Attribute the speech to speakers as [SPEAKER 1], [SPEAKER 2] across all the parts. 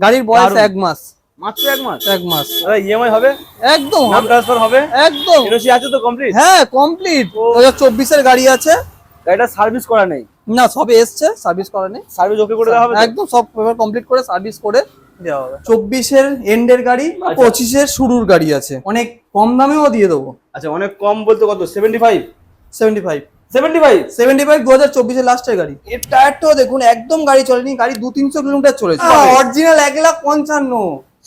[SPEAKER 1] গাড়ির বয়স এক মাস।
[SPEAKER 2] মাত্র এক মাস?
[SPEAKER 1] এক মাস।
[SPEAKER 2] ইএমআই হবে?
[SPEAKER 1] একদম।
[SPEAKER 2] নাম ট্রান্সফার হবে?
[SPEAKER 1] একদম।
[SPEAKER 2] এনওসি আছে তো কমপ্লিট
[SPEAKER 1] হ্যাঁ কমপ্লিট গাড়ি আছে।
[SPEAKER 2] গাড়িটা সার্ভিস করা নেই?
[SPEAKER 1] না সবে এসছে সার্ভিস করা নেই।
[SPEAKER 2] সার্ভিস ওকে করে দেওয়া হবে
[SPEAKER 1] একদম সব পেপার কমপ্লিট করে সার্ভিস করে দেওয়া হবে। এন্ডের গাড়ি বা
[SPEAKER 2] আচ্ছা।
[SPEAKER 1] পঁচিশের শুরুর গাড়ি আছে। অনেক কম দামেও দিয়ে দেবো।
[SPEAKER 2] আচ্ছা অনেক কম বলতে কত? Seventy five
[SPEAKER 1] seventy five
[SPEAKER 2] seventy five?
[SPEAKER 1] Seventy five দু হাজার চব্বিশের লাস্টের গাড়ি। এর টায়ারটাও দেখুন একদম গাড়ি চলেনি গাড়ি দু তিনশো কিলোমিটার চলেছে। অরিজিনাল এক লাখ পঞ্চান্ন।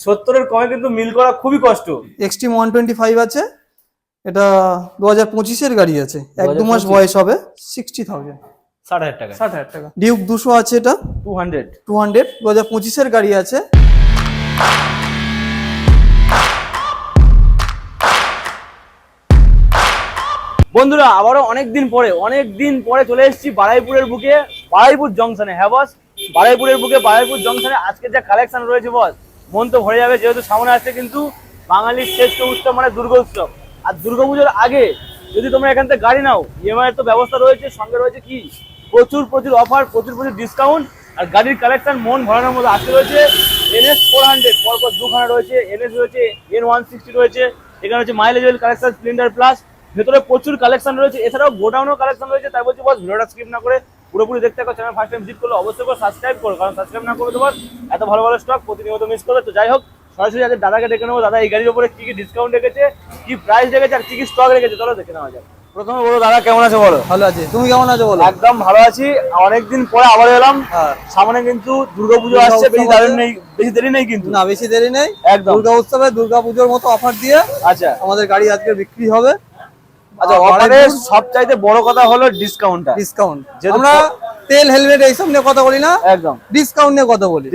[SPEAKER 2] সত্তরের কমে কিন্তু মিল করা খুবই কষ্ট।
[SPEAKER 1] এক্সট্রিম ওয়ান টোয়েন্টি ফাইভ আছে। এটা দু হাজার পঁচিশের গাড়ি আছে। এক দু মাস বয়স হবে সিক্সটি থাউজেন্ড
[SPEAKER 2] ষাট হাজার টাকা।
[SPEAKER 1] ষাট হাজার টাকা। ডিউক দুশো আছে এটা।
[SPEAKER 2] টু হান্ড্রেড
[SPEAKER 1] টু হান্ড্রেড দু হাজার পঁচিশের গাড়ি আছে।
[SPEAKER 2] বন্ধুরা, আবারও অনেক দিন পরে অনেক দিন পরে চলে এসেছি বারাইপুরের বুকে, বারাইপুর জংশনে হ্যাঁ বস বারাইপুরের বুকে, বারাইপুর জংশনে আজকে যা কালেকশন রয়েছে বস মন তো ভরে যাবে, যেহেতু সামনে আসছে কিন্তু বাঙালির শ্রেষ্ঠ উৎসব মানে দুর্গা উৎসব। আর দুর্গাপুজোর আগে যদি তোমরা এখান থেকে গাড়ি নাও ইএমআই তো ব্যবস্থা রয়েছে, সঙ্গে রয়েছে কি? প্রচুর প্রচুর অফার প্রচুর প্রচুর ডিসকাউন্ট আর গাড়ির কালেকশন মন ভরানোর মধ্যে আজকে রয়েছে এনএস ফোর হান্ড্রেড পরপর দুখানা রয়েছে এনএস রয়েছে এন ওয়ান সিক্সটি রয়েছে, এখানে হচ্ছে মাইলেজ কালেকশন স্প্লেন্ডার প্লাস ভেতরে প্রচুর কালেকশন রয়েছে। এছাড়াও গোডাউনও কালেকশন রয়েছে। তাই বলছি বস ভিডিওটা স্কিপ না করে পুরোপুরি দেখতে থাকো। চ্যানেল ফার্স্ট টাইম ভিজিট করলে অবশ্যই করে সাবস্ক্রাইব করো। কারণ সাবস্ক্রাইব না করলে তোমার এত ভালো ভালো স্টক প্রতিনিয়ত মিস করবে। তো যাই হোক সরাসরি আজকে দাদাকে ডেকে নেব। দাদা এই গাড়ির উপরে কি কি ডিসকাউন্ট রেখেছে কি প্রাইস রেখেছে আর কি কি স্টক রেখেছে চলো দেখে নেওয়া যাক। প্রথমে বলো দাদা কেমন আছে বলো?
[SPEAKER 1] ভালো আছে। তুমি কেমন আছো বলো?
[SPEAKER 2] একদম ভালো আছি। অনেকদিন পরে আবার এলাম।
[SPEAKER 1] হ্যাঁ।
[SPEAKER 2] সামনে কিন্তু দুর্গাপুজো
[SPEAKER 1] দুর্গা
[SPEAKER 2] আসছে বেশি
[SPEAKER 1] আছে।
[SPEAKER 2] নেই বেশি দেরি নেই কিন্তু।
[SPEAKER 1] না বেশি দেরি নেই।
[SPEAKER 2] একদম।
[SPEAKER 1] দুর্গা উৎসবে দুর্গা পুজোর মতো অফার দিয়ে
[SPEAKER 2] আচ্ছা।
[SPEAKER 1] আমাদের গাড়ি আজকে বিক্রি হবে।
[SPEAKER 2] আচ্ছা অফারে সবচাইতে বড় কথা হলো ডিসকাউন্টটা
[SPEAKER 1] ডিসকাউন্ট আমরা তেল হেলমেট এইসব নিয়ে কথা বলি না
[SPEAKER 2] একদম।
[SPEAKER 1] ডিসকাউন্ট নিয়ে কথা বলি।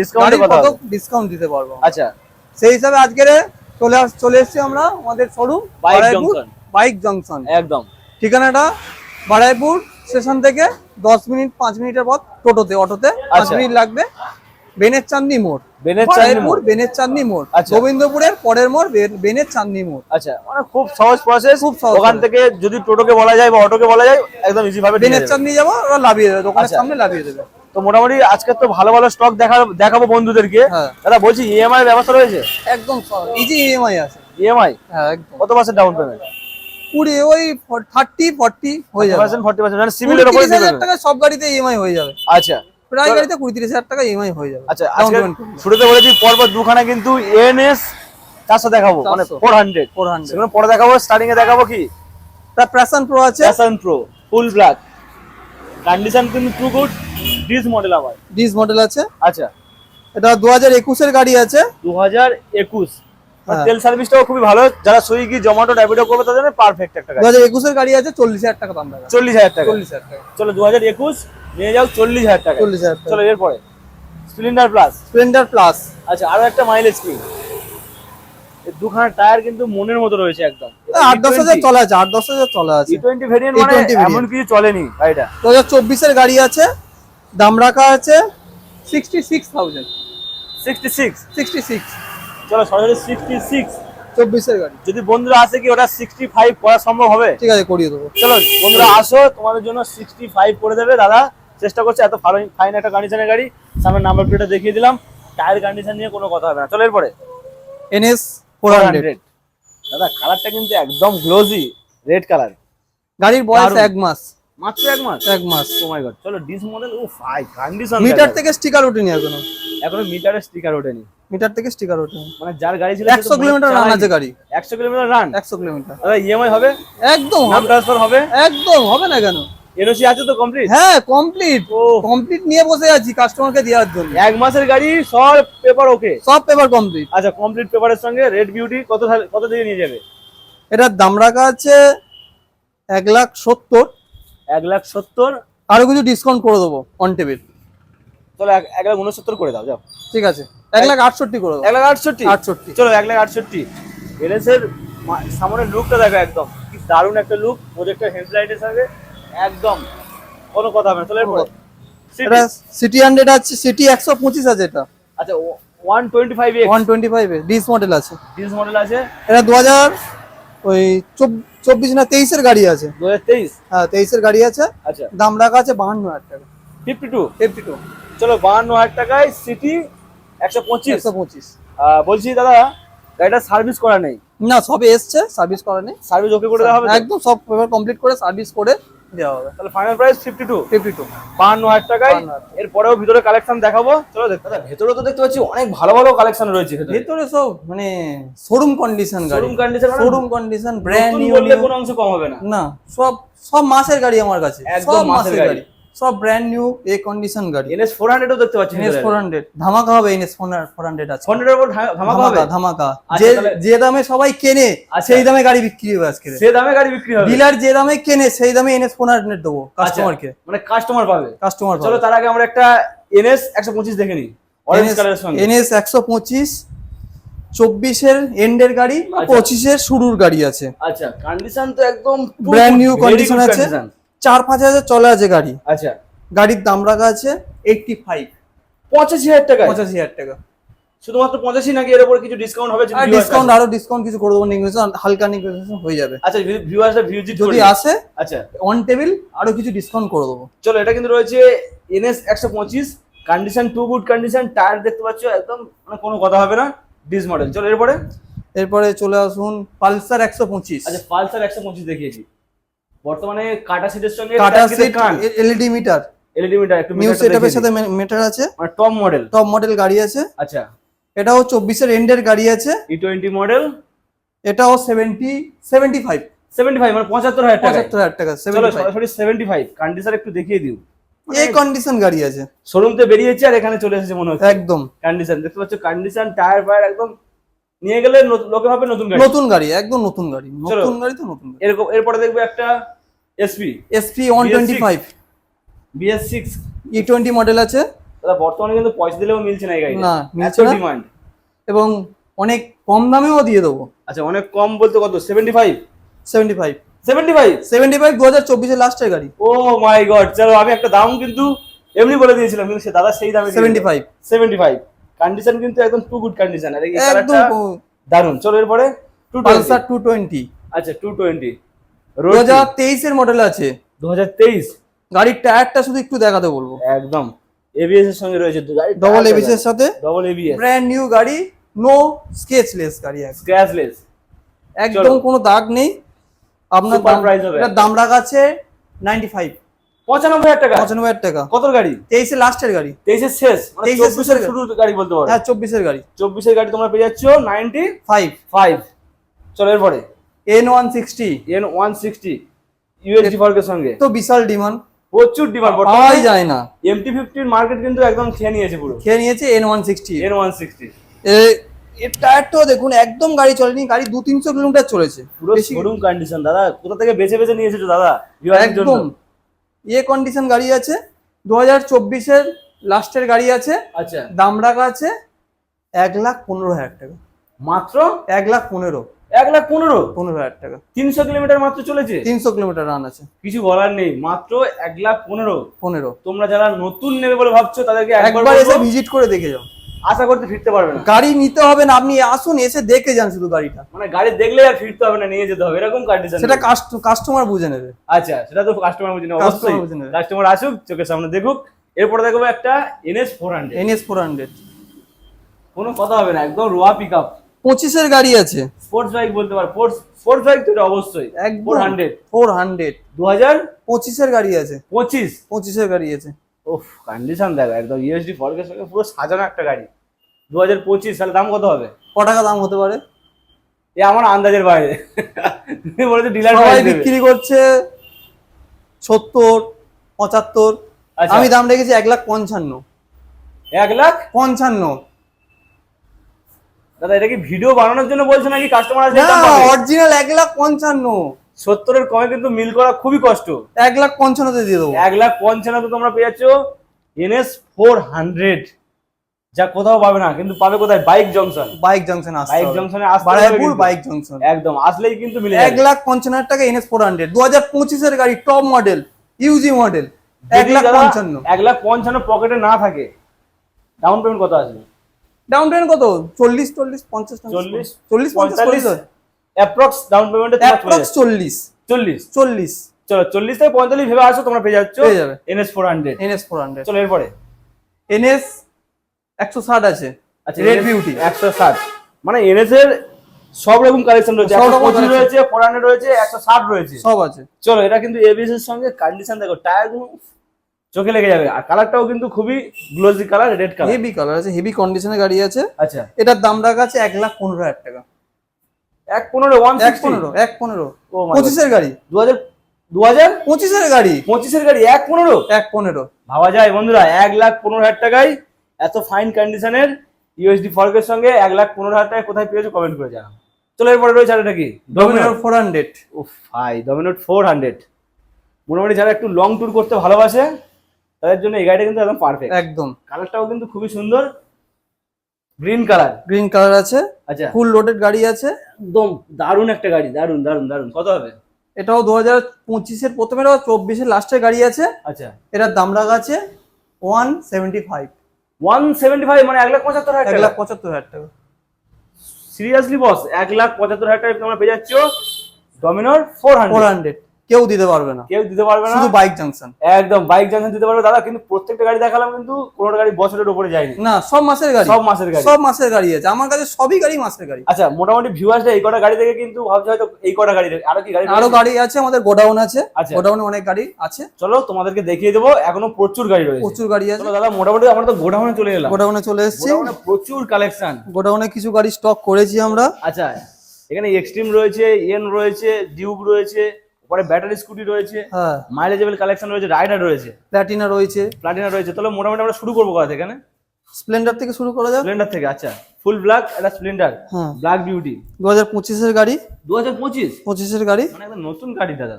[SPEAKER 1] কত ডিসকাউন্ট দিতে পারব
[SPEAKER 2] আচ্ছা।
[SPEAKER 1] সেই হিসাবে আজকের চলে চলে এসেছি আমরা আমাদের শোরুম। বাইক জংশন
[SPEAKER 2] একদম।
[SPEAKER 1] ঠিকানাটা বারাইপুর স্টেশন থেকে দশ মিনিট পাঁচ মিনিটের পর টোটোতে অটোতে পাঁচ
[SPEAKER 2] আচ্ছা।
[SPEAKER 1] মিনিট লাগবে। বেনের চাঁদনি মোড়।
[SPEAKER 2] বেনের চাঁদনি মোড়।
[SPEAKER 1] বেনের চাঁদনি মোড়।
[SPEAKER 2] আচ্ছা।
[SPEAKER 1] গোবিন্দপুরের পরের মোড় বেনের চাঁদনি মোড়।
[SPEAKER 2] আচ্ছা মানে খুব সহজ প্রসেস
[SPEAKER 1] খুব সহজ
[SPEAKER 2] ওখান থেকে যদি টোটোকে বলা যায় বা অটোকে বলা যায় একদম ইজি ভাবে
[SPEAKER 1] বেনের। চাঁদনি যাব ওরা লাভিয়ে দেবে দোকানের
[SPEAKER 2] আচ্ছা।
[SPEAKER 1] সামনে লাভিয়ে দেবে।
[SPEAKER 2] তো মোটামুটি আজকে তো ভালো ভালো স্টক দেখা দেখাবো বন্ধুদেরকে।
[SPEAKER 1] হ্যাঁ।
[SPEAKER 2] দাদা বলছি ইএমআই ব্যবস্থা রয়েছে?
[SPEAKER 1] একদম ইজি ইএমআই আছে।
[SPEAKER 2] ইএমআই
[SPEAKER 1] হ্যাঁ একদম।
[SPEAKER 2] কত পার্সেন্ট ডাউন পেমেন্ট
[SPEAKER 1] কুড়ি ওই থার্টি ফর্টি হয়ে যাবে।
[SPEAKER 2] ফর্টি পার্সেন্ট মানে সিভিলের উপরে
[SPEAKER 1] টাকা সব গাড়িতে ইএমআই হয়ে যাবে।
[SPEAKER 2] আচ্ছা।
[SPEAKER 1] প্রায় গাড়িতে কুড়ি তিরিশ হাজার টাকা ইএমআই হয়ে যাবে।
[SPEAKER 2] আচ্ছা শুরুতে বলেছি পরপর দুখানা কিন্তু এনএস চারশো দেখাবো মানে
[SPEAKER 1] 400
[SPEAKER 2] ফোর হান্ড্রেড
[SPEAKER 1] 400
[SPEAKER 2] সেগুলো পরে দেখাবো স্টার্টিং এ দেখাবো কি?
[SPEAKER 1] তার প্যাশন প্রো আছে।
[SPEAKER 2] Passion pro full black condition কিন্তু টু গুড ডিস মডেল আবার।
[SPEAKER 1] ডিস মডেল আছে।
[SPEAKER 2] আচ্ছা।
[SPEAKER 1] এটা দু হাজার একুশের গাড়ি আছে।
[SPEAKER 2] দু হাজার একুশ।
[SPEAKER 1] হ্যাঁ।
[SPEAKER 2] তেল সার্ভিসটাও খুবই ভালো যারা সুইগি জোম্যাটো র্যাপিডো করবে তাদের পারফেক্ট একটা
[SPEAKER 1] দু হাজার একুশের গাড়ি আছে চল্লিশ হাজার টাকা দাম
[SPEAKER 2] চল্লিশ হাজার টাকা।
[SPEAKER 1] চল্লিশ হাজার টাকা।
[SPEAKER 2] চলো দু হাজার একুশ। নিয়ে যাও চল্লিশ হাজার টাকা।
[SPEAKER 1] চল্লিশ হাজার
[SPEAKER 2] চলো এরপরে। স্প্লেন্ডার প্লাস
[SPEAKER 1] স্প্লেন্ডার প্লাস
[SPEAKER 2] আচ্ছা আরও একটা মাইলেজ কি? দুখানা টায়ার কিন্তু মনের মতো রয়েছে একদম।
[SPEAKER 1] আট দশ হাজার চলা আছে আট দশ হাজার চলা আছে।
[SPEAKER 2] টোয়েন্টি ভেরিয়েন্ট মানে এমন কিছু চলেনি গাড়িটা।
[SPEAKER 1] দু হাজার চব্বিশের গাড়ি আছে দাম রাখা আছে sixty six thousand
[SPEAKER 2] sixty six
[SPEAKER 1] sixty six
[SPEAKER 2] চলো সরাসরি সিক্সটি সিক্স
[SPEAKER 1] চব্বিশের গাড়ি।
[SPEAKER 2] যদি বন্ধুরা আসে কি ওটা সিক্সটি ফাইভ করা সম্ভব হবে?
[SPEAKER 1] ঠিক আছে করিয়ে দেবো।
[SPEAKER 2] চলো বন্ধুরা আসো তোমাদের জন্য সিক্সটি ফাইভ করে দেবে দাদা। চেষ্টা করছে এত ভালো ফাইন একটা কন্ডিশনের গাড়ি। সামনে নাম্বার প্লেটটা দেখিয়ে দিলাম। টায়ার কন্ডিশন নিয়ে কোনো কথা হবে না। চলো এরপরে।
[SPEAKER 1] এনএস ফোর হান্ড্রেড
[SPEAKER 2] দাদা কালারটা কিন্তু একদম গ্লোজি রেড কালার
[SPEAKER 1] গাড়ির বয়স এক মাস।
[SPEAKER 2] মাত্র এক মাস?
[SPEAKER 1] এক মাস।
[SPEAKER 2] ও মাই গড চলো ডিস মডেল ও ফাই কন্ডিশন
[SPEAKER 1] মিটার থেকে স্টিকার ওঠেনি এখনও।
[SPEAKER 2] এখনও মিটারের স্টিকার ওঠেনি।
[SPEAKER 1] মিটার থেকে স্টিকার ওঠেনি।
[SPEAKER 2] মানে যার গাড়ি ছিল
[SPEAKER 1] একশো কিলোমিটার রান আছে গাড়ি।
[SPEAKER 2] একশো কিলোমিটার রান
[SPEAKER 1] একশো কিলোমিটার।
[SPEAKER 2] দাদা ইএমআই হবে?
[SPEAKER 1] একদম
[SPEAKER 2] নাম
[SPEAKER 1] হবে।
[SPEAKER 2] ট্রান্সফার হবে?
[SPEAKER 1] একদম হবে না কেন?
[SPEAKER 2] এনওসি আছে তো কমপ্লিট
[SPEAKER 1] হ্যাঁ কমপ্লিট
[SPEAKER 2] ও।
[SPEAKER 1] কমপ্লিট নিয়ে বসে আছি কাস্টমারকে দেওয়ার জন্য।
[SPEAKER 2] এক মাসের গাড়ি সব পেপার ওকে
[SPEAKER 1] সব পেপার কমপ্লিট
[SPEAKER 2] আচ্ছা কমপ্লিট পেপারের সঙ্গে রেড বিউটি কত কত দিকে নিয়ে যাবে?
[SPEAKER 1] এটার দাম রাখা আছে এক লাখ সত্তর।
[SPEAKER 2] এক লাখ সত্তর?
[SPEAKER 1] আরও কিছু ডিসকাউন্ট করে দেবো অন টেবিল
[SPEAKER 2] চলো এক- লাখ উনসত্তর করে দাও যাও।
[SPEAKER 1] ঠিক আছে। এক লাখ আটষট্টি করে দেবো।
[SPEAKER 2] এক লাখ আটষট্টি?
[SPEAKER 1] আটষট্টি।
[SPEAKER 2] চলো এক লাখ আটষট্টি। এলএসের সামনের লুকটা দেখো একদম। কি দারুণ একটা লুক প্রজেক্টের হেডলাইটের সঙ্গে একদম। কোনো কথা হবে না চলো এরপরে।
[SPEAKER 1] এটা সিটি হান্ড্রেড আছে সিটি একশো পঁচিশ আছে এটা।
[SPEAKER 2] আচ্ছা one twenty five
[SPEAKER 1] one twenty five disc model আছে।
[SPEAKER 2] ডিস মডেল আছে।
[SPEAKER 1] এটা দু হাজার ওই চব্বিশ না তেইশের গাড়ি আছে।
[SPEAKER 2] দু হাজার তেইশ।
[SPEAKER 1] হ্যাঁ তেইশের গাড়ি আছে।
[SPEAKER 2] আচ্ছা।
[SPEAKER 1] দাম রাখা আছে বাহান্ন হাজার টাকা।
[SPEAKER 2] ফিফটি টু
[SPEAKER 1] ফিফটি টু
[SPEAKER 2] চলো বাহান্ন হাজার টাকায় সিটি একশো পঁচিশ।
[SPEAKER 1] একশো পঁচিশ।
[SPEAKER 2] বলছি দাদা গাড়িটা সার্ভিস করা নেই।
[SPEAKER 1] না সবে এসছে সার্ভিস করা নেই।
[SPEAKER 2] সার্ভিস ওকে করে দেওয়া হবে
[SPEAKER 1] একদম সব কমপ্লিট করে সার্ভিস করে দেওয়া হবে।
[SPEAKER 2] তাহলে final price fifty two
[SPEAKER 1] fifty two
[SPEAKER 2] বাহান্ন হাজার। টাকায় এরপরেও ভিতরে কালেকশন দেখাবো। চলো দেখতে দাদা ভেতরে তো দেখতে পাচ্ছি অনেক ভালো ভালো কালেকশন রয়েছে ভেতরে।
[SPEAKER 1] সব মানে শোরুম কন্ডিশন গাড়ি।
[SPEAKER 2] Showroom condition
[SPEAKER 1] showroom condition brand new
[SPEAKER 2] কোনো অংশ কম হবে না।
[SPEAKER 1] না সব সব মাসের গাড়ি আমার কাছে।
[SPEAKER 2] একদম
[SPEAKER 1] সব
[SPEAKER 2] মাসের গাড়ি।
[SPEAKER 1] সব ব্র্যান্ড নিউ এ কন্ডিশন গাড়ি।
[SPEAKER 2] এনএস ফোর হান্ড্রেডও দেখতে পাচ্ছি
[SPEAKER 1] এনএস ফোর হান্ড্রেড ধামাকা হবে এনএস ফোর হান্ড্রেড আছে।
[SPEAKER 2] হান্ড্রেডের উপর ধামাকা হবে?
[SPEAKER 1] ধামাকা।
[SPEAKER 2] আচ্ছা,
[SPEAKER 1] যে যে দামে সবাই কেনে
[SPEAKER 2] আচ্ছা।
[SPEAKER 1] সেই দামে গাড়ি বিক্রি হবে আজকে।
[SPEAKER 2] সে দামে গাড়ি বিক্রি হবে।
[SPEAKER 1] ডিলার যে দামে কেনে সেই দামে এনএস ফোর হান্ড্রেড দেবো কাস্টমারকে
[SPEAKER 2] আচ্ছা, মানে কাস্টমার পাবে।
[SPEAKER 1] কাস্টমার
[SPEAKER 2] চলো তার আগে আমরা একটা এনএস একশো পঁচিশ দেখে নিই। অরেঞ্জ কালারের সঙ্গে।
[SPEAKER 1] এনএস একশো পঁচিশ চব্বিশের এন্ডের গাড়ি। পঁচিশের শুরুর গাড়ি আছে।
[SPEAKER 2] আচ্ছা কন্ডিশন তো একদম
[SPEAKER 1] ব্র্যান্ড নিউ কন্ডিশন আছে। চার পাঁচ হাজার চলে আছে গাড়ি।
[SPEAKER 2] আচ্ছা।
[SPEAKER 1] গাড়ির দাম রাখা আছে এইটটি ফাইভ
[SPEAKER 2] পঁচাশি হাজার টাকা
[SPEAKER 1] পঁচাশি হাজার টাকা।
[SPEAKER 2] শুধুমাত্র পঁচাশি নাকি এর উপর কিছু ডিসকাউন্ট হবে?
[SPEAKER 1] আর ডিসকাউন্ট আরও ডিসকাউন্ট কিছু করে দেবো নেগোসিয়েশন হালকা নেগোসিয়েশন হয়ে যাবে।
[SPEAKER 2] আচ্ছা ভিউয়ার্সরা ভিজিট
[SPEAKER 1] যদি আসে
[SPEAKER 2] আচ্ছা।
[SPEAKER 1] অন টেবিল আরও কিছু ডিসকাউন্ট করে দেবো।
[SPEAKER 2] চলো এটা কিন্তু রয়েছে এনএস একশো পঁচিশ condition too good condition tyre দেখতে পাচ্ছ একদম মানে কোনো কথা হবে না ডিস মডেল চলো এরপরে?
[SPEAKER 1] এরপরে চলে আসুন পালসার একশো পঁচিশ।
[SPEAKER 2] আচ্ছা পালসার একশো পঁচিশ দেখিয়েছি। বর্তমানে কাটা সিটের সঙ্গে
[SPEAKER 1] কাটা সিট
[SPEAKER 2] কান।
[SPEAKER 1] এলইডি মিটার
[SPEAKER 2] এলইডি মিটার একটু
[SPEAKER 1] নিউ সেটআপের সাথে মিটার আছে।
[SPEAKER 2] মানে টপ মডেল
[SPEAKER 1] টপ মডেল গাড়ি আছে।
[SPEAKER 2] আচ্ছা।
[SPEAKER 1] এটাও চব্বিশের এন্ডের গাড়ি আছে।
[SPEAKER 2] ই টোয়েন্টি মডেল
[SPEAKER 1] এটাও seventy seventy five
[SPEAKER 2] seventy five মানে পঁচাত্তর হাজার টাকা
[SPEAKER 1] পঁচাত্তর হাজার টাকা
[SPEAKER 2] চলো
[SPEAKER 1] সেভেন্টি ফাইভ
[SPEAKER 2] সরাসরি সেভেন্টি ফাইভ কন্ডিশন একটু দেখিয়ে দিও।
[SPEAKER 1] এই কন্ডিশন গাড়ি আছে।
[SPEAKER 2] শোরুম তো বেরিয়েছে আর এখানে চলে এসেছে মনে হচ্ছে।
[SPEAKER 1] একদম।
[SPEAKER 2] কন্ডিশন দেখতে পাচ্ছ কন্ডিশন টায়ার ফায়ার একদম নিয়ে গেলে লোকে ভাবে নতুন গাড়ি।
[SPEAKER 1] নতুন গাড়ি একদম নতুন গাড়ি। নতুন গাড়ি তো নতুন
[SPEAKER 2] এরকম এরপরে দেখবে একটা SP
[SPEAKER 1] SP one twenty five
[SPEAKER 2] BS six
[SPEAKER 1] E twenty model আছে।
[SPEAKER 2] দাদা বর্তমানে কিন্তু পয়সা দিলেও মিলছে না এই গাড়ি
[SPEAKER 1] না, মিলছে না।
[SPEAKER 2] ডিমান্ড
[SPEAKER 1] এবং অনেক কম দামেও দিয়ে দেবো।
[SPEAKER 2] আচ্ছা অনেক কম বলতে কত? Seventy five
[SPEAKER 1] seventy five
[SPEAKER 2] seventy five
[SPEAKER 1] seventy five দু হাজার চব্বিশের লাস্টের গাড়ি।
[SPEAKER 2] ও মাই গড চলো আমি একটা দাম কিন্তু এমনি বলে দিয়েছিলাম কিন্তু সে দাদা সেই দামে
[SPEAKER 1] seventy five
[SPEAKER 2] seventy five condition কিন্তু একদম টু গুড কন্ডিশন আর এই কালারটা দারুণ চলো এরপরে টু
[SPEAKER 1] পালসার টু টোয়েন্টি
[SPEAKER 2] আচ্ছা টু টোয়েন্টি
[SPEAKER 1] দু হাজার তেইশের মডেল আছে।
[SPEAKER 2] দু হাজার তেইশ।
[SPEAKER 1] গাড়ির টায়ারটা শুধু একটু দেখাতে বলব।
[SPEAKER 2] একদম। এবিএস এর সঙ্গে রয়েছে
[SPEAKER 1] ডবল এবিস এর সাথে?
[SPEAKER 2] ডবল এবিএস
[SPEAKER 1] ব্র্যান্ড নিউ গাড়ি নো স্কেচলেস গাড়ি একদম।
[SPEAKER 2] স্ক্র্যাচলেস
[SPEAKER 1] একদম কোনো দাগ নেই। আপনার দাম রাখা আছে নাইনটি ফাইভ
[SPEAKER 2] পঁচানব্বই হাজার টাকা।
[SPEAKER 1] পঁচানব্বই হাজার টাকা।
[SPEAKER 2] কত গাড়ি?
[SPEAKER 1] তেইশে লাস্টের গাড়ি।
[SPEAKER 2] তেইশের শেষ। মানে
[SPEAKER 1] 23 এর
[SPEAKER 2] চব্বিশের
[SPEAKER 1] শেষের
[SPEAKER 2] শুরু গাড়ি বলতে পারো।
[SPEAKER 1] হ্যাঁ চব্বিশের গাড়ি।
[SPEAKER 2] চব্বিশের গাড়ি তোমরা পেয়ে যাচ্ছ নাইনটি
[SPEAKER 1] ফাইভ
[SPEAKER 2] ফাইভ। চলো এরপরে।
[SPEAKER 1] N one sixty.
[SPEAKER 2] N one sixty. USD ফর্কের সঙ্গে।
[SPEAKER 1] তো বিশাল ডিমান্ড।
[SPEAKER 2] প্রচুর ডিমান্ড।
[SPEAKER 1] পাওয়াই যায় না।
[SPEAKER 2] এমটি ফিফটির মার্কেট কিন্তু একদম খেয়ে নিয়েছে পুরো।
[SPEAKER 1] খেয়ে নিয়েছে N one sixty.
[SPEAKER 2] N one sixty.
[SPEAKER 1] এর টায়ারটাও দেখুন একদম গাড়ি চলেনি। গাড়ি দু তিনশো কিলোমিটার চলেছে।
[SPEAKER 2] পুরো শোরুম কন্ডিশন দাদা। কোথা থেকে বেছে বেছে নিয়ে এসেছ দাদা?
[SPEAKER 1] একদম। ইয়ে কন্ডিশন গাড়ি আছে দু হাজার চব্বিশের লাস্টের গাড়ি আছে
[SPEAKER 2] আচ্ছা।
[SPEAKER 1] দাম রাখা আছে এক লাখ পনেরো হাজার টাকা।
[SPEAKER 2] মাত্র?
[SPEAKER 1] এক লাখ পনেরো।
[SPEAKER 2] এক লাখ পনেরো?
[SPEAKER 1] পনেরো হাজার টাকা।
[SPEAKER 2] তিনশো কিলোমিটার মাত্র চলেছে?
[SPEAKER 1] তিনশো কিলোমিটার রান আছে।
[SPEAKER 2] কিছু বলার নেই মাত্র এক লাখ পনেরো।
[SPEAKER 1] পনেরো।
[SPEAKER 2] তোমরা যারা নতুন নেবে বলে ভাবছ তাদেরকে একবার
[SPEAKER 1] একবার এসে ভিজিট করে দেখে যাও।
[SPEAKER 2] আশা করতে ফিরতে পারবে না।
[SPEAKER 1] গাড়ি নিতে হবে না আপনি আসুন এসে দেখে যান শুধু গাড়িটা।
[SPEAKER 2] মানে গাড়ি দেখলে আর ফিরতে হবে না নিয়ে যেতে হবে এরকম কন্ডিশন
[SPEAKER 1] সেটা কাস্টমার বুঝে নেবে।
[SPEAKER 2] আচ্ছা সেটা তো কাস্টমার বুঝে নেবে অবশ্যই। কাস্টমার আসুক চোখের সামনে দেখুক এরপরে দেখব একটা NS four hundred
[SPEAKER 1] NS four hundred
[SPEAKER 2] কোনো কথা হবে না একদম রোয়া পিক আপ
[SPEAKER 1] পঁচিশের গাড়ি আছে।
[SPEAKER 2] স্পোর্টস বাইক বলতে পারো স্পোর্টস স্পোর্টস বাইক তো এটা অবশ্যই ফোর হান্ড্রেড
[SPEAKER 1] ফোর হান্ড্রেড
[SPEAKER 2] দু হাজার
[SPEAKER 1] পঁচিশের গাড়ি আছে।
[SPEAKER 2] পঁচিশ।
[SPEAKER 1] পঁচিশের গাড়ি আছে।
[SPEAKER 2] ওফ কন্ডিশন দেখো একদম ইউএসডি ফর্কের সঙ্গে পুরো সাজানো একটা গাড়ি। দু হাজার পঁচিশ তাহলে দাম কত হবে?
[SPEAKER 1] ক টাকা দাম হতে পারে?
[SPEAKER 2] এ আমার আন্দাজের বাইরে। তুমি বলেছ ডিলার
[SPEAKER 1] সবাই বিক্রি করছে সত্তর পঁচাত্তর।
[SPEAKER 2] আচ্ছা।
[SPEAKER 1] আমি দাম রেখেছি এক লাখ পঞ্চান্ন।
[SPEAKER 2] এক লাখ?
[SPEAKER 1] পঞ্চান্ন।
[SPEAKER 2] দাদা এটা কি ভিডিও বানানোর জন্য বলছো নাকি কাস্টমার আসলে
[SPEAKER 1] অরিজিনাল এক লাখ পঞ্চান্ন।
[SPEAKER 2] সত্তরের কমে কিন্তু মিল করা খুবই কষ্ট।
[SPEAKER 1] এক লাখ পঞ্চান্নতে দিয়ে দেবো।
[SPEAKER 2] এক লাখ পঞ্চান্ন তোমরা পেয়ে যাচ্ছ এনএস ফোর হান্ড্রেড যা কোথাও পাবে না কিন্তু পাবে কোথায়? Bike junction
[SPEAKER 1] bike junction
[SPEAKER 2] bike জংশনে
[SPEAKER 1] Baruipur bike junction
[SPEAKER 2] একদম আসলেই কিন্তু মিলে
[SPEAKER 1] এক লাখ পঞ্চান্ন হাজার টাকা এনএস ফোর হান্ড্রেড দু হাজার পঁচিশের গাড়ি টপ মডেল ইউজি মডেল এক লাখ পঞ্চান্ন।
[SPEAKER 2] এক লাখ পঞ্চান্ন পকেটে না থাকে ডাউন পেমেন্ট কত আসবে?
[SPEAKER 1] ডাউন পেমেন্ট কত? চল্লিশ চল্লিশ পঞ্চাশ
[SPEAKER 2] চল্লিশ
[SPEAKER 1] চল্লিশ পঞ্চাশ
[SPEAKER 2] অ্যাপ্রক্স ডাউন পেমেন্টে
[SPEAKER 1] অ্যাপ্রক্স চল্লিশ।
[SPEAKER 2] চল্লিশ।
[SPEAKER 1] চল্লিশ।
[SPEAKER 2] চলো চল্লিশ থেকে পঁয়তাল্লিশ ভেবে আসো তোমরা পেয়ে যাচ্ছ
[SPEAKER 1] পেয়ে যাবে।
[SPEAKER 2] NS four hundred
[SPEAKER 1] NS four hundred
[SPEAKER 2] চলো এরপরে।
[SPEAKER 1] এনএস একশো ষাট আছে।
[SPEAKER 2] আচ্ছা
[SPEAKER 1] রেড বিউটি
[SPEAKER 2] একশো ষাট। মানে এনএস এর সব রকম কালেকশন রয়েছে। পঁচিশ। রয়েছে ফোর হান্ড্রেড রয়েছে একশো ষাট রয়েছে।
[SPEAKER 1] সব আছে।
[SPEAKER 2] চলো এটা কিন্তু এবিএস এর সঙ্গে কন্ডিশন দেখো টায়ারগুলো চোখে লেগে যাবে। আর কালারটাও কিন্তু খুবই glossy colour red colour
[SPEAKER 1] heavy colour আছে হেভি কন্ডিশনের গাড়ি আছে।
[SPEAKER 2] আচ্ছা।
[SPEAKER 1] এটার দাম রাখা আছে এক লাখ পনেরো হাজার টাকা।
[SPEAKER 2] এক পনেরো ওয়ান
[SPEAKER 1] এক পনেরো। এক পনেরো।
[SPEAKER 2] God.
[SPEAKER 1] পঁচিশের গাড়ি।
[SPEAKER 2] দু হাজার দু হাজার
[SPEAKER 1] পঁচিশের গাড়ি।
[SPEAKER 2] পঁচিশের গাড়ি এক পনেরো?
[SPEAKER 1] এক পনেরো।
[SPEAKER 2] ভাবা যায় বন্ধুরা এক লাখ পনেরো হাজার টাকায় এত ফাইন কন্ডিশনের ইউএসডি ফর্কের সঙ্গে এক লাখ পনেরো হাজার টাকায় কোথায় পেয়েছ কমেন্ট করে জানাও। চলো এরপরে রয়েছে আর এটা কি
[SPEAKER 1] ডোমিনোর ফোর হান্ড্রেড
[SPEAKER 2] ও ভাই ডমিনোট ফোর হান্ড্রেড মোটামুটি যারা একটু লং ট্যুর করতে ভালোবাসে তাদের জন্য এই গাড়িটা কিন্তু একদম পারফেক্ট
[SPEAKER 1] একদম।
[SPEAKER 2] কালারটাও কিন্তু খুবই সুন্দর। গ্রিন কালার
[SPEAKER 1] গ্রিন কালার আছে।
[SPEAKER 2] আচ্ছা।
[SPEAKER 1] ফুল লোডেড গাড়ি আছে।
[SPEAKER 2] একদম দারুণ একটা গাড়ি দারুণ দারুণ দারুণ। কত হবে?
[SPEAKER 1] এটাও দু হাজার পঁচিশের প্রথমে চব্বিশের লাস্টের গাড়ি আছে।
[SPEAKER 2] আচ্ছা।
[SPEAKER 1] এটার দাম রাখা আছে one seventy five.
[SPEAKER 2] One seventy five মানে এক লাখ পঁচাত্তর হাজার
[SPEAKER 1] এক লাখ পঁচাত্তর হাজার টাকা।
[SPEAKER 2] সিরিয়াসলি বস এক লাখ পঁচাত্তর হাজার টাকা তোমরা পেয়ে যাচ্ছ? ডমিনোর ফোর হান্ড্রেড
[SPEAKER 1] কেউ দিতে পারবে না।
[SPEAKER 2] কেউ দিতে পারবে না।
[SPEAKER 1] শুধু বাইক জাংশন
[SPEAKER 2] একদম বাইক জাংশন দিতে পারবে। দাদা কিন্তু প্রত্যেকটা গাড়ি দেখালাম কিন্তু কোনো গাড়ি বছরের উপরে যায়নি।
[SPEAKER 1] না সব মাসের গাড়ি।
[SPEAKER 2] সব মাসের গাড়ি।
[SPEAKER 1] সব মাসের গাড়ি আছে। আমার কাছে সবই গাড়ি মাসের গাড়ি।
[SPEAKER 2] আচ্ছা মোটামুটি ভিউয়ার্সরা এই কটা গাড়ি থেকে কিন্তু ভাবছে হয়তো এই কটা গাড়ি। আরও কি গাড়ি আরও
[SPEAKER 1] গাড়ি আছে আমাদের গোডাউন আছে।
[SPEAKER 2] আচ্ছা।
[SPEAKER 1] গোডাউনে অনেক গাড়ি আছে।
[SPEAKER 2] চলো তোমাদেরকে দেখিয়ে দেবো। এখনও প্রচুর গাড়ি রয়েছে।
[SPEAKER 1] প্রচুর গাড়ি আছে।
[SPEAKER 2] দাদা মোটামুটি আমরা তো গোডাউনে চলে এলাম।
[SPEAKER 1] গোডাউনে চলে এসেছি।
[SPEAKER 2] প্রচুর কালেকশন
[SPEAKER 1] গোডাউনে কিছু গাড়ি স্টক করেছি আমরা।
[SPEAKER 2] আচ্ছা এখানে এক্সট্রিম রয়েছে এন রয়েছে ডিউক রয়েছে উপরে ব্যাটারি স্কুটি রয়েছে
[SPEAKER 1] হ্যাঁ।
[SPEAKER 2] মাইলেজেবল কালেকশন রয়েছে রাইডার রয়েছে।
[SPEAKER 1] প্ল্যাটিনা রয়েছে।
[SPEAKER 2] প্লাটিনা রয়েছে। তাহলে মোটামুটি আমরা শুরু করব কোথা থেকে
[SPEAKER 1] স্প্লেন্ডার থেকে শুরু করা যাক।
[SPEAKER 2] স্প্লেন্ডার থেকে আচ্ছা। ফুল ব্ল্যাক এটা স্প্লেন্ডার
[SPEAKER 1] হ্যাঁ।
[SPEAKER 2] ব্ল্যাক বিউটি
[SPEAKER 1] দু হাজার পঁচিশের গাড়ি।
[SPEAKER 2] দু হাজার পঁচিশ?
[SPEAKER 1] পঁচিশের গাড়ি।
[SPEAKER 2] মানে একদম নতুন গাড়ি দাদা।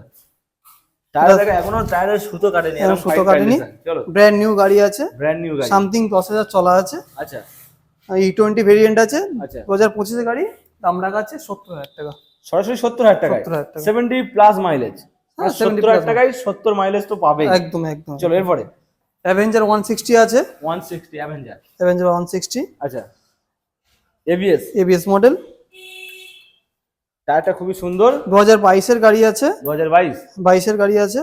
[SPEAKER 2] টায়ার দেখো এখনও টায়ারের সুতো কাটেনি এখনও
[SPEAKER 1] সুতো কাটেনি।
[SPEAKER 2] চলো।
[SPEAKER 1] ব্র্যান্ড নিউ গাড়ি আছে।
[SPEAKER 2] ব্র্যান্ড নিউ গাড়ি।
[SPEAKER 1] সামথিং দশ হাজার চলা আছে।
[SPEAKER 2] আচ্ছা।
[SPEAKER 1] ই টোয়েন্টি ভেরিয়েন্ট আছে।
[SPEAKER 2] আচ্ছা।
[SPEAKER 1] দু হাজার পঁচিশের গাড়ি দাম রাখা আছে সত্তর হাজার টাকা।
[SPEAKER 2] সরাসরি সত্তর হাজার টাকায়।
[SPEAKER 1] 70,000 টাকা।
[SPEAKER 2] সেভেন্টি প্লাস মাইলেজ
[SPEAKER 1] হ্যাঁ, 70
[SPEAKER 2] সত্তর হাজার টাকায় সত্তর মাইলেজ তো পাবেই।
[SPEAKER 1] একদম একদম।
[SPEAKER 2] চলো এরপরে।
[SPEAKER 1] অ্যাভেঞ্জার ওয়ান সিক্সটি আছে।
[SPEAKER 2] One sixty avenger
[SPEAKER 1] avenger one sixty
[SPEAKER 2] আচ্ছা। এবিএস
[SPEAKER 1] এবিএস মডেল
[SPEAKER 2] টায়ারটা খুবই সুন্দর।
[SPEAKER 1] দু হাজার বাইশের গাড়ি আছে।
[SPEAKER 2] দু হাজার বাইশ।
[SPEAKER 1] বাইশের গাড়ি আছে।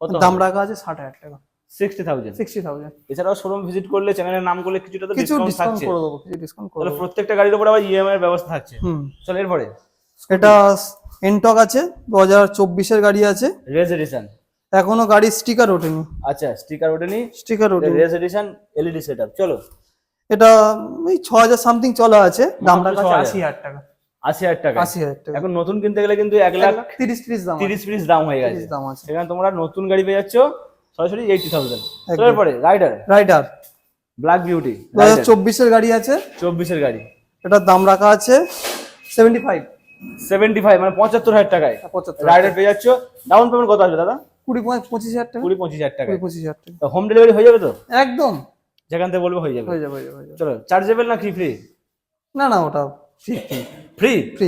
[SPEAKER 2] কত
[SPEAKER 1] দাম রাখা আছে ষাট হাজার টাকা।
[SPEAKER 2] সিক্সটি থাউজেন্ড
[SPEAKER 1] সিক্সটি থাউজেন্ড
[SPEAKER 2] এছাড়াও শোরুম ভিজিট করলে চ্যানেলের নাম করলে কিছুটা তো
[SPEAKER 1] কিছু
[SPEAKER 2] ডিসকাউন্ট
[SPEAKER 1] করে দেবো কিছু ডিসকাউন্ট করে
[SPEAKER 2] প্রত্যেকটা গাড়ির উপর আবার ইএমআই এর ব্যবস্থা থাকছে। চলো এরপরে।
[SPEAKER 1] এটা এনটক আছে দু হাজার চব্বিশের গাড়ি আছে।
[SPEAKER 2] এডিশন
[SPEAKER 1] এখনও গাড়ি স্টিকার ওঠেনি।
[SPEAKER 2] আচ্ছা স্টিকার ওঠেনি?
[SPEAKER 1] স্টিকার ওঠেনি।
[SPEAKER 2] রেস এডিশন এলইডি সেটআপ চলো।
[SPEAKER 1] এটা এই ছ হাজার সামথিং চলা আছে দাম
[SPEAKER 2] মাত্র
[SPEAKER 1] আছে। আশি হাজার টাকা।
[SPEAKER 2] আশি হাজার টাকা?
[SPEAKER 1] আশি হাজার টাকা।
[SPEAKER 2] এখন নতুন কিনতে গেলে কিন্তু এক লাখ
[SPEAKER 1] তিরিশ তিরিশ দাম
[SPEAKER 2] তিরিশ পিস দাম হয়ে গেছে।
[SPEAKER 1] তিরিশ দাম আছে।
[SPEAKER 2] সেখানে তোমরা নতুন গাড়ি পেয়ে যাচ্ছ সরাসরি এইটি থাউজেন্ড। এরপরে রাইডার
[SPEAKER 1] রাইডার
[SPEAKER 2] ব্ল্যাক বিউটি
[SPEAKER 1] দু হাজার চব্বিশের গাড়ি আছে।
[SPEAKER 2] চব্বিশের গাড়ি।
[SPEAKER 1] এটার দাম রাখা আছে সেভেন্টি ফাইভ
[SPEAKER 2] সেভেন্টি ফাইভ মানে পঁচাত্তর হাজার টাকায়।
[SPEAKER 1] পঁচাত্তর
[SPEAKER 2] রাইডার পেয়ে যাচ্ছ। ডাউন পেমেন্ট কত আসবে দাদা?
[SPEAKER 1] কুড়ি পঁচিশ হাজার টাকা।
[SPEAKER 2] কুড়ি পঁচিশ হাজার
[SPEAKER 1] কুড়ি পঁচিশ হাজার টাকা।
[SPEAKER 2] হোম ডেলিভারি হয়ে যাবে তো?
[SPEAKER 1] একদম।
[SPEAKER 2] যেখান থেকে বলব হয়ে যাবে।
[SPEAKER 1] হয়ে যাবে হয়ে
[SPEAKER 2] চলো চার্জেবল না কি ফ্রি
[SPEAKER 1] না না ওটা
[SPEAKER 2] ফ্রি
[SPEAKER 1] ফ্রি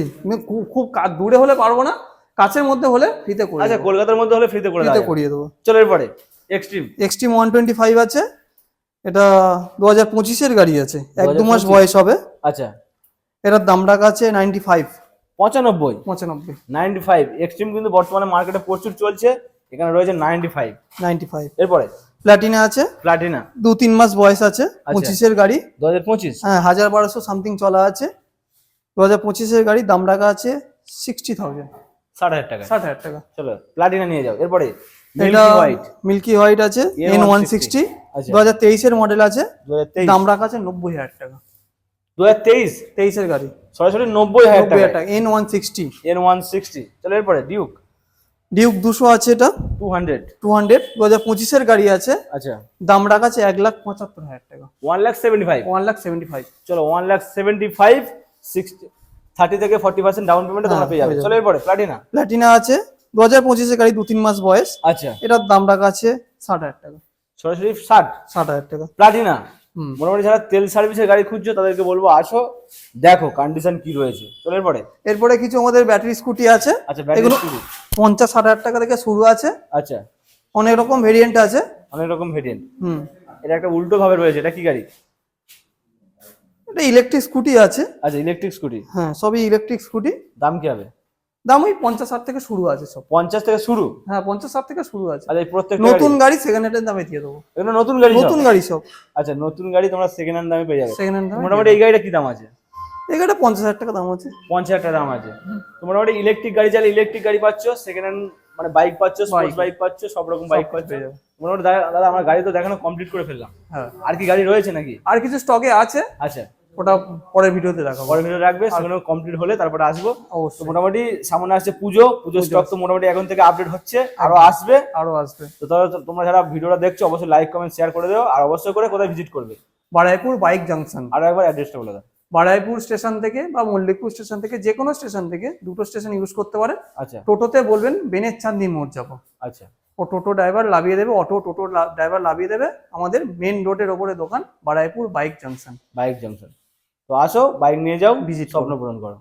[SPEAKER 1] খুব খুব দূরে হলে পারব না কাছের মধ্যে হলে ফ্রিতে করে
[SPEAKER 2] আচ্ছা কলকাতার মধ্যে হলে ফ্রিতে করে
[SPEAKER 1] ফ্রিতে করিয়ে দেবো।
[SPEAKER 2] চলো এরপরে extreme
[SPEAKER 1] extreme one twenty five আছে। এটা দু হাজার পঁচিশের গাড়ি আছে। এক দু মাস বয়স হবে।
[SPEAKER 2] আচ্ছা।
[SPEAKER 1] এটার দাম রাখা আছে নাইনটি ফাইভ
[SPEAKER 2] পঁচানব্বই।
[SPEAKER 1] পঁচানব্বই।
[SPEAKER 2] নাইনটি ফাইভ এক্সট্রিম কিন্তু বর্তমানে মার্কেটে প্রচুর চলছে এখানে রয়েছে নাইনটি ফাইভ
[SPEAKER 1] নাইনটি ফাইভ
[SPEAKER 2] এরপরে?
[SPEAKER 1] প্ল্যাটিনা আছে।
[SPEAKER 2] প্লাটিনা
[SPEAKER 1] দু তিন মাস বয়স আছে পঁচিশের গাড়ি।
[SPEAKER 2] দু হাজার পঁচিশ।
[SPEAKER 1] হ্যাঁ হাজার বারোশো সামথিং চলা আছে। দু হাজার পঁচিশের গাড়ি দাম রাখা আছে সিক্সটি থাউজেন্ড
[SPEAKER 2] ষাট হাজার টাকা।
[SPEAKER 1] ষাট হাজার টাকা।
[SPEAKER 2] চলো প্লাটিনা নিয়ে যাও। এরপরে
[SPEAKER 1] এটা
[SPEAKER 2] হোয়াইট
[SPEAKER 1] মিল্কি হোয়াইট আছে
[SPEAKER 2] এন
[SPEAKER 1] ওয়ান সিক্সটি
[SPEAKER 2] আচ্ছা।
[SPEAKER 1] দু হাজার তেইশের মডেল আছে। দাম রাখা আছে নব্বই হাজার টাকা।
[SPEAKER 2] দু হাজার তেইশ।
[SPEAKER 1] তেইশের গাড়ি।
[SPEAKER 2] সরাসরি নব্বই হাজার টাকা
[SPEAKER 1] N one sixty
[SPEAKER 2] N one sixty চলো এরপরে ডিউক
[SPEAKER 1] ডিউক দুশো আছে এটা।
[SPEAKER 2] টু হান্ড্রেড
[SPEAKER 1] টু হান্ড্রেড দু হাজার পঁচিশের গাড়ি আছে।
[SPEAKER 2] আচ্ছা।
[SPEAKER 1] দাম রাখা আছে এক লাখ পঁচাত্তর হাজার টাকা।
[SPEAKER 2] One lakh seventy five
[SPEAKER 1] one lakh seventy five
[SPEAKER 2] চলো one lakh seventy five sixty thirty থেকে ফর্টি পার্সেন্ট ডাউন পেমেন্ট তোমরা
[SPEAKER 1] হ্যাঁ,
[SPEAKER 2] পেয়ে যাবে। চলো এরপরে প্লাটিনা
[SPEAKER 1] প্ল্যাটিনা আছে। দু হাজার পঁচিশের গাড়ি দু তিন মাস বয়স।
[SPEAKER 2] আচ্ছা।
[SPEAKER 1] এটার দাম রাখা আছে ষাট হাজার টাকা।
[SPEAKER 2] সরাসরি ষাট।
[SPEAKER 1] ষাট হাজার টাকা।
[SPEAKER 2] প্লাটিনা মোটামুটি যারা তেল সার্ভিসের গাড়ি খুঁজছো তাদেরকে বলব আসো দেখো কন্ডিশন কি রয়েছে। চলো এরপরে
[SPEAKER 1] এরপরে কিছু আমাদের ব্যাটারি স্কুটি আছে।
[SPEAKER 2] আচ্ছা ব্যাটারি
[SPEAKER 1] এগুলো
[SPEAKER 2] স্কুটি
[SPEAKER 1] পঞ্চাশ ষাট হাজার টাকা থেকে শুরু আছে।
[SPEAKER 2] আচ্ছা।
[SPEAKER 1] অনেক রকম ভেরিয়েন্ট আছে।
[SPEAKER 2] অনেক রকম ভেরিয়েন্ট
[SPEAKER 1] হুম।
[SPEAKER 2] এটা একটা উল্টো ভাবে রয়েছে এটা কি গাড়ি?
[SPEAKER 1] এটা ইলেকট্রিক স্কুটি আছে।
[SPEAKER 2] আচ্ছা ইলেকট্রিক স্কুটি
[SPEAKER 1] হ্যাঁ সবই ইলেকট্রিক স্কুটি
[SPEAKER 2] দাম কি হবে?
[SPEAKER 1] দাম ওই পঞ্চাশ ষাট থেকে শুরু আছে সব।
[SPEAKER 2] পঞ্চাশ থেকে শুরু?
[SPEAKER 1] হ্যাঁ পঞ্চাশ ষাট থেকে শুরু আছে।
[SPEAKER 2] আর এই প্রত্যেক
[SPEAKER 1] নতুন গাড়ি সেকেন্ড হ্যান্ডের দামে দিয়ে দেবো।
[SPEAKER 2] এগুলো নতুন গাড়ি
[SPEAKER 1] নতুন গাড়ি সব।
[SPEAKER 2] আচ্ছা নতুন গাড়ি তোমরা সেকেন্ড হ্যান্ড দামে পেয়ে যাবে।
[SPEAKER 1] সেকেন্ড হ্যান্ড
[SPEAKER 2] মোটামুটি এই গাড়িটা কি দাম আছে?
[SPEAKER 1] এই গাড়িটা পঞ্চাশ হাজার টাকা দাম আছে।
[SPEAKER 2] পঞ্চাশ হাজার টাকা দাম আছে। তো মোটামুটি ইলেকট্রিক গাড়ি চাইলে ইলেকট্রিক গাড়ি পাচ্ছ সেকেন্ড হ্যান্ড মানে বাইক পাচ্ছ স্পোর্টস বাইক পাচ্ছ সব রকম বাইক পাচ্ছ। মোটামুটি দাদা আমার গাড়ি তো দেখানো কমপ্লিট করে ফেললাম।
[SPEAKER 1] হ্যাঁ।
[SPEAKER 2] আর কি গাড়ি রয়েছে নাকি?
[SPEAKER 1] আর কিছু স্টকে আছে?
[SPEAKER 2] আচ্ছা।
[SPEAKER 1] ওটা পরের ভিডিওতে দেখাবো।
[SPEAKER 2] পরে ভিডিও রাখবে সেগুলো কমপ্লিট হলে তারপরে আসব।
[SPEAKER 1] অবশ্যই।
[SPEAKER 2] মোটামুটি সামনে আসছে পুজো পুজো স্টক তো মোটামুটি এখন থেকে আপডেট হচ্ছে আরও আসবে।
[SPEAKER 1] আরও আসবে।
[SPEAKER 2] তো তোমরা যারা ভিডিওটা দেখছ অবশ্যই লাইক কমেন্ট শেয়ার করে দেও আর অবশ্যই করে কোথায় ভিজিট করবে?
[SPEAKER 1] বারাইপুর বাইক জাংশন
[SPEAKER 2] আরও একবার অ্যাড্রেসটা বলে দাও।
[SPEAKER 1] বারাইপুর স্টেশন থেকে বা মল্লিকপুর স্টেশন থেকে যে কোনো স্টেশন থেকে দুটো স্টেশন ইউজ করতে পারেন
[SPEAKER 2] আচ্ছা।
[SPEAKER 1] টোটোতে বলবেন বেনের চাঁদনি মোড় যাব।
[SPEAKER 2] আচ্ছা।
[SPEAKER 1] ও টোটো ড্রাইভার লাভিয়ে দেবে অটো টোটো ড্রাইভার লাভিয়ে দেবে আমাদের মেন রোডের ওপরে দোকান Baruipur bike junction
[SPEAKER 2] bike junction তো আসো বাইক নিয়ে যাও
[SPEAKER 1] ভিজিট
[SPEAKER 2] স্বপ্ন পূরণ করো।